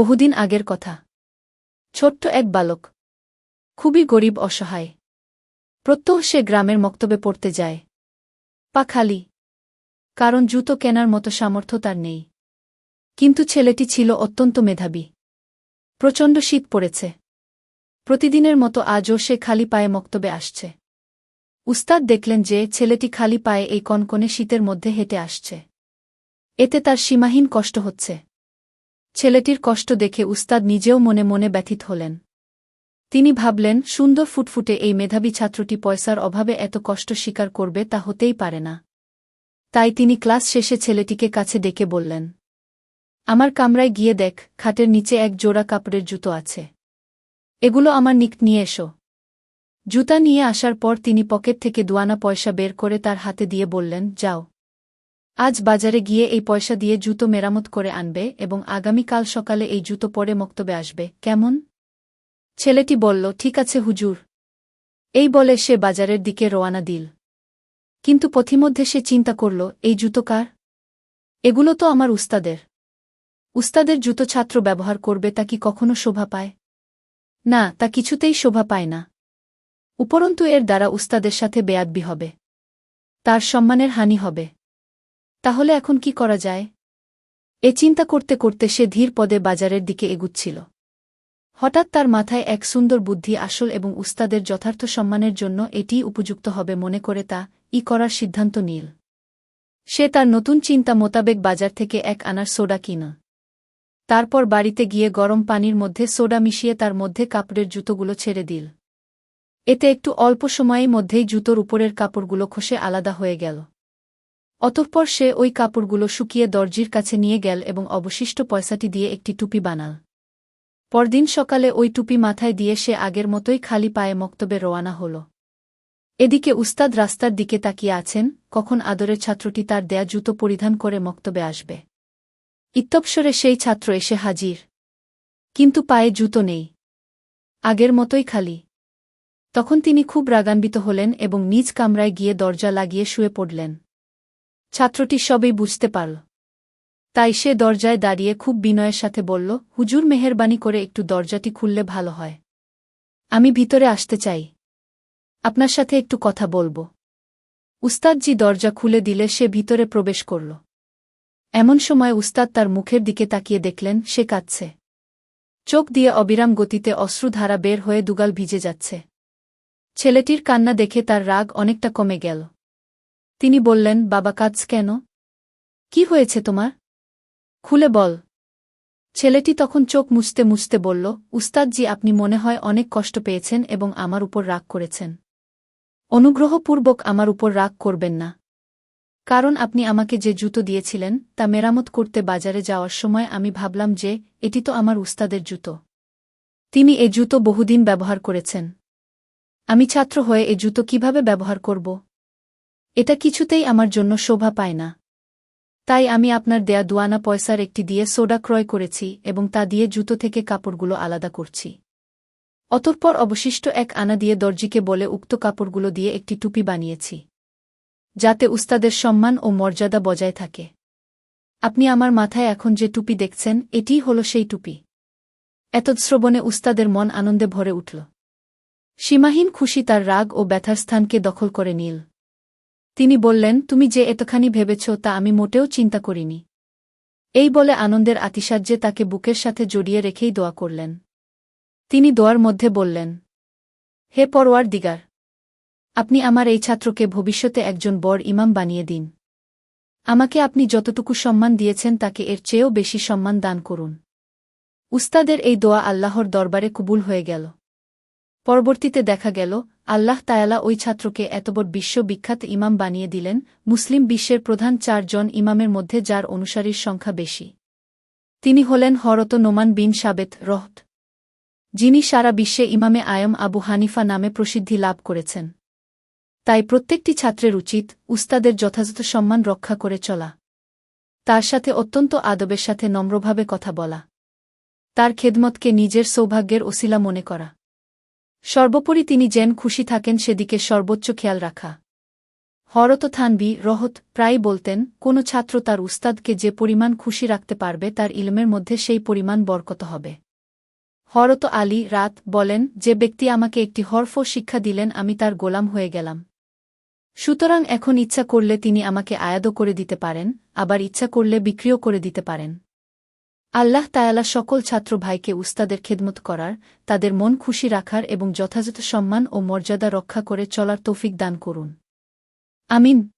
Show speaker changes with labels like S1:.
S1: বহুদিন আগের কথা। ছোট্ট এক বালক। খুবই গরিব, অসহায়। প্রত্যহ সে গ্রামের মক্তবে পড়তে যায়। পা খালি। কারণ জুতো কেনার মতো সামর্থ্য তার নেই। কিন্তু ছেলেটি ছিল অত্যন্ত মেধাবী। প্রচণ্ড শীত পড়েছে। প্রতিদিনের মতো আজও সে খালি পায়ে মক্তবে আসছে। উস্তাদ দেখলেন যে ছেলেটি খালি পায়ে এই কনকনে শীতের মধ্যে হেঁটে আসছে। এতে তার সীমাহীন কষ্ট হচ্ছে। ছেলেটির কষ্ট দেখে উস্তাদ নিজেও মনে মনে ব্যথিত হলেন। তিনি ভাবলেন, সুন্দর ফুটফুটে এই মেধাবী ছাত্রটি পয়সার অভাবে এত কষ্ট স্বীকার করবে তা হতেই পারে না। তাই তিনি ক্লাস শেষে ছেলেটিকে কাছে ডেকে বললেন, আমার কামরায় গিয়ে দেখ, খাটের নিচে এক জোড়া কাপড়ের জুতো আছে। এগুলো আমার নিক, নিয়ে এসো। জুতা নিয়ে আসার পর তিনি পকেট থেকে দুয়ানা পয়সা বের করে তার হাতে দিয়ে বললেন, যাও। আজ বাজারে গিয়ে এই পয়সা দিয়ে জুতো মেরামত করে আনবে এবং আগামীকাল সকালে এই জুতো পরে মক্তবে আসবে। কেমন? ছেলেটি বলল, ঠিক আছে হুজুর। এই বলে সে বাজারের দিকে রোয়ানা দিল। কিন্তু পথিমধ্যে সে চিন্তা করল, এই জুতো কার? এগুলো তো আমার উস্তাদের। উস্তাদের জুতো ছাত্র ব্যবহার করবে, তা কি কখনো শোভা পায়? না, তা কিছুতেই শোভা পায় না। উপরন্তু এর দ্বারা উস্তাদের সাথে বেয়াদবি হবে। তার সম্মানের হানি হবে। তাহলে এখন কি করা যায়? এ চিন্তা করতে করতে সে ধীর পদে বাজারের দিকে এগুচ্ছিল। হঠাৎ তার মাথায় এক সুন্দর বুদ্ধি আসল এবং উস্তাদের যথার্থ সম্মানের জন্য এটিই উপযুক্ত হবে মনে করে তা ই করার সিদ্ধান্ত নীল। সে তার নতুন চিন্তা মোতাবেক বাজার থেকে এক আনার সোডা কিনা। তারপর বাড়িতে গিয়ে গরম পানির মধ্যে সোডা মিশিয়ে তার মধ্যে কাপড়ের জুতোগুলো ছেড়ে দিল। এতে একটু অল্প সময়ের মধ্যেই জুতোর উপরের কাপড়গুলো খসে আলাদা হয়ে গেল। অতঃপর সে ওই কাপড়গুলো শুকিয়ে দরজির কাছে নিয়ে গেল এবং অবশিষ্ট পয়সাটি দিয়ে একটি টুপি বানাল। পরদিন সকালে ওই টুপি মাথায় দিয়ে সে আগের মতোই খালি পায়ে মক্তবে রওয়ানা হল। এদিকে উস্তাদ রাস্তার দিকে তাকিয়ে আছেন, কখন আদরের ছাত্রটি তার দেয়া জুতো পরিধান করে মক্তবে আসবে। ইত্যবসরে সেই ছাত্র এসে হাজির। কিন্তু পায়ে জুতো নেই। আগের মতোই খালি। তখন তিনি খুব রাগান্বিত হলেন এবং নিজ কামরায় গিয়ে দরজা লাগিয়ে শুয়ে পড়লেন। ছাত্রটি সবই বুঝতে পারল। তাই সে দরজায় দাঁড়িয়ে খুব বিনয়ের সাথে বলল, হুজুর, মেহেরবানি করে একটু দরজাটি খুললে ভালো হয়। আমি ভিতরে আসতে চাই। আপনার সাথে একটু কথা বলব। উস্তাদজি দরজা খুলে দিলে সে ভিতরে প্রবেশ করল। এমন সময় উস্তাদ তার মুখের দিকে তাকিয়ে দেখলেন, সে কাঁদছে। চোখ দিয়ে অবিরাম গতিতে অশ্রুধারা বের হয়ে দুগাল ভিজে যাচ্ছে। ছেলেটির কান্না দেখে তার রাগ অনেকটা কমে গেল। তিনি বললেন, বাবা কাজ কেন? কি হয়েছে তোমার? খুলে বল। ছেলেটি তখন চোখ মুছতে মুছতে বলল, উস্তাদজি, আপনি মনে হয় অনেক কষ্ট পেয়েছেন এবং আমার উপর রাগ করেছেন। অনুগ্রহপূর্বক আমার উপর রাগ করবেন না। কারণ আপনি আমাকে যে জুতো দিয়েছিলেন, তা মেরামত করতে বাজারে যাওয়ার সময় আমি ভাবলাম যে, এটি তো আমার উস্তাদের জুতো। তিনি এ জুতো বহুদিন ব্যবহার করেছেন। আমি ছাত্র হয়ে এ জুতো কীভাবে ব্যবহার করব? এটা কিছুতেই আমার জন্য শোভা পায় না। তাই আমি আপনার দেয়া দুয়ানা পয়সার একটি দিয়ে সোডা ক্রয় করেছি এবং তা দিয়ে জুতো থেকে কাপড়গুলো আলাদা করছি। অতঃপর অবশিষ্ট এক আনা দিয়ে দর্জিকে বলে উক্ত কাপড়গুলো দিয়ে একটি টুপি বানিয়েছি। যাতে উস্তাদের সম্মান ও মর্যাদা বজায় থাকে। আপনি আমার মাথায় এখন যে টুপি দেখছেন এটিই হল সেই টুপি। এতশ্রবণে উস্তাদের মন আনন্দে ভরে উঠল। সীমাহীন খুশি তার রাগ ও ব্যথার স্থানকে দখল করে নীল। তিনি বললেন, তুমি যে এতখানি ভেবেছ তা আমি মোটেও চিন্তা করিনি। এই বলে আনন্দের আতিসাজ্যে তাকে বুকের সাথে জড়িয়ে রেখেই দোয়া করলেন। তিনি দোয়ার মধ্যে বললেন, হে পরোয়ার দিগার আপনি আমার এই ছাত্রকে ভবিষ্যতে একজন বড় ইমাম বানিয়ে দিন। আমাকে আপনি যতটুকু সম্মান দিয়েছেন তাকে এর চেয়েও বেশি সম্মান দান করুন। উস্তাদের এই দোয়া আল্লাহর দরবারে কবুল হয়ে গেল। পরবর্তীতে দেখা গেল আল্লাহ তায়ালা ওই ছাত্রকে এতবড় বিশ্ববিখ্যাত ইমাম বানিয়ে দিলেন, মুসলিম বিশ্বের প্রধান চারজন ইমামের মধ্যে যার অনুসারীর সংখ্যা বেশি। তিনি হলেন হরত নোমান বিন সাবেত রহত, যিনি সারা বিশ্বে ইমামে আয়ম আবু হানিফা নামে প্রসিদ্ধি লাভ করেছেন। তাই প্রত্যেকটি ছাত্রের উচিত উস্তাদের যথাযথ সম্মান রক্ষা করে চলা। তার সাথে অত্যন্ত আদবের সাথে নম্রভাবে কথা বলা। তার খেদমতকে নিজের সৌভাগ্যের ওসিলা মনে করা। সর্বোপরি তিনি যেন খুশি থাকেন সেদিকে সর্বোচ্চ খেয়াল রাখা। হরত থানবি রহত প্রায় বলতেন, কোনো ছাত্র তার উস্তাদকে যে পরিমাণ খুশি রাখতে পারবে তার ইলমের মধ্যে সেই পরিমাণ বরকত হবে। হরত আলী রাত বলেন, যে ব্যক্তি আমাকে একটি হরফ শিক্ষা দিলেন, আমি তার গোলাম হয়ে গেলাম। সুতরাং এখন ইচ্ছা করলে তিনি আমাকে আয়াদও করে দিতে পারেন, আবার ইচ্ছা করলে বিক্রিও করে দিতে পারেন। আল্লাহ তায়ালা সকল ছাত্র ভাইকে উস্তাদের খেদমত করার, তাদের মন খুশি রাখার এবং যথাযথ সম্মান ও মর্যাদা রক্ষা করে চলার তৌফিক দান করুন। আমিন।